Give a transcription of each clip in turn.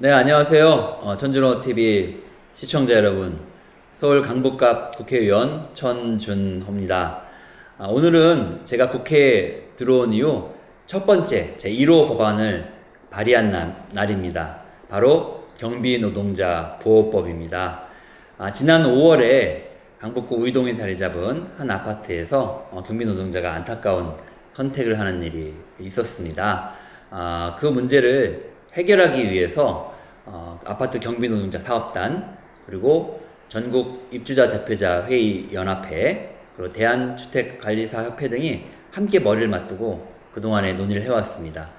네, 안녕하세요. 어, 천준호 TV 시청자 여러분. 서울 강북갑 국회의원 천준호입니다. 아, 오늘은 제가 국회에 들어온 이후 첫 번째 제 1호 법안을 발의한 날, 날입니다. 바로 경비노동자 보호법입니다. 아, 지난 5월에 강북구 우이동에 자리 잡은 한 아파트에서 어, 경비노동자가 안타까운 선택을 하는 일이 있었습니다. 아, 그 문제를 해결하기 위해서 어, 아파트 경비노동자 사업단 그리고 전국 입주자 대표자 회의 연합회 그리고 대한주택관리사 협회 등이 함께 머리를 맞대고 그동안에 논의를 해왔습니다.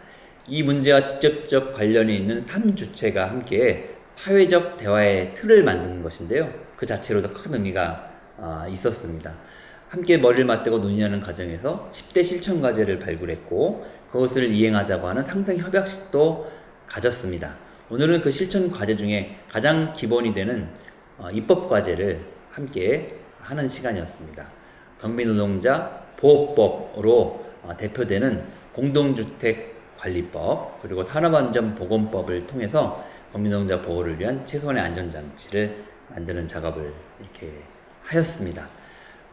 이 문제와 직접적 관련이 있는 3주체가 함께 사회적 대화의 틀을 만드는 것인데요. 그 자체로도 큰 의미가 아, 있었습니다. 함께 머리를 맞대고 논의하는 과정에서 10대 실천 과제를 발굴했고 그것을 이행하자고 하는 상생 협약식도 가졌습니다. 오늘은 그 실천 과제 중에 가장 기본이 되는 어, 입법 과제를 함께 하는 시간이었습니다. 경비노동자 보호법으로 어, 대표되는 공동주택관리법 그리고 산업안전보건법을 통해서 경비노동자 보호를 위한 최소한의 안전장치를 만드는 작업을 이렇게 하였습니다.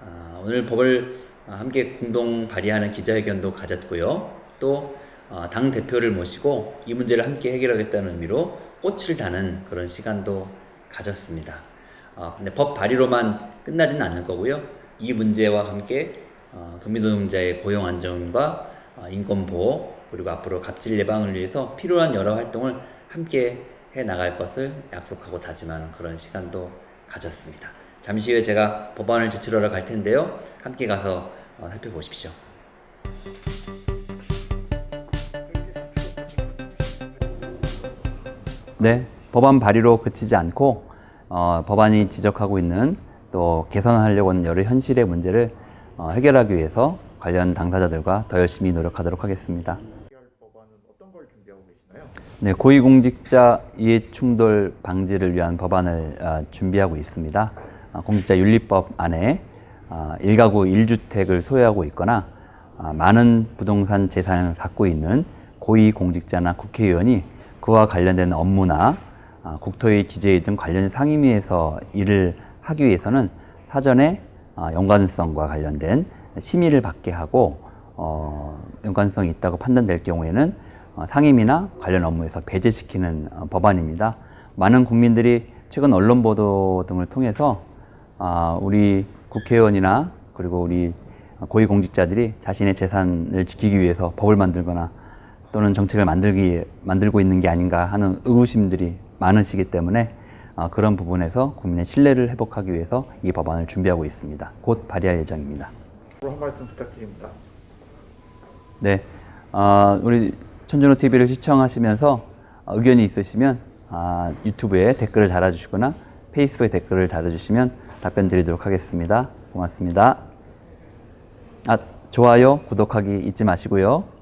아, 오늘 법을 아, 함께 공동 발의하는 기자회견도 가졌고요. 또 어, 당 대표를 모시고 이 문제를 함께 해결하겠다는 의미로 꽃을 다는 그런 시간도 가졌습니다. 어, 근데 법 발의로만 끝나지는 않을 거고요. 이 문제와 함께 어, 경비노동자의 고용 안정과 어, 인권 보호 그리고 앞으로 갑질 예방을 위해서 필요한 여러 활동을 함께 해 나갈 것을 약속하고 다짐하는 그런 시간도 가졌습니다. 잠시 후에 제가 법안을 제출하러 갈 텐데요. 함께 가서 어, 살펴보십시오. 네, 법안 발의로 그치지 않고 어, 법안이 지적하고 있는 또 개선하려고 하는 여러 현실의 문제를 어, 해결하기 위해서 관련 당사자들과 더 열심히 노력하도록 하겠습니다. 해결 법안은 어떤 걸 준비하고 계시나요? 네, 고위공직자 이해충돌 방지를 위한 법안을 아, 준비하고 있습니다. 아, 공직자 윤리법 안에 아, 1가구 1주택을 소유하고 있거나 아, 많은 부동산 재산을 갖고 있는 고위공직자나 국회의원이 그와 관련된 업무나 아, 국토의 기재위 등 관련 상임위에서 일을 하기 위해서는 사전에 아, 연관성과 관련된 심의를 받게 하고 어, 연관성이 있다고 판단될 경우에는 어, 상임이나 관련 업무에서 배제시키는 어, 법안입니다. 많은 국민들이 최근 언론 보도 등을 통해서 아, 우리 국회의원이나 그리고 우리 고위공직자들이 자신의 재산을 지키기 위해서 법을 만들거나 또는 정책을 만들기 만들고 있는 게 아닌가 하는 의구심들이 많으시기 때문에 어, 그런 부분에서 국민의 신뢰를 회복하기 위해서 이 법안을 준비하고 있습니다. 곧 발의할 예정입니다. 한 말씀 부탁드립니다. 네, 어, 우리 천준호 TV를 시청하시면서 어, 의견이 있으시면 아, 유튜브에 댓글을 달아주시거나 페이스북에 댓글을 달아주시면 답변 드리도록 하겠습니다. 고맙습니다. 아, 좋아요, 구독하기 잊지 마시고요.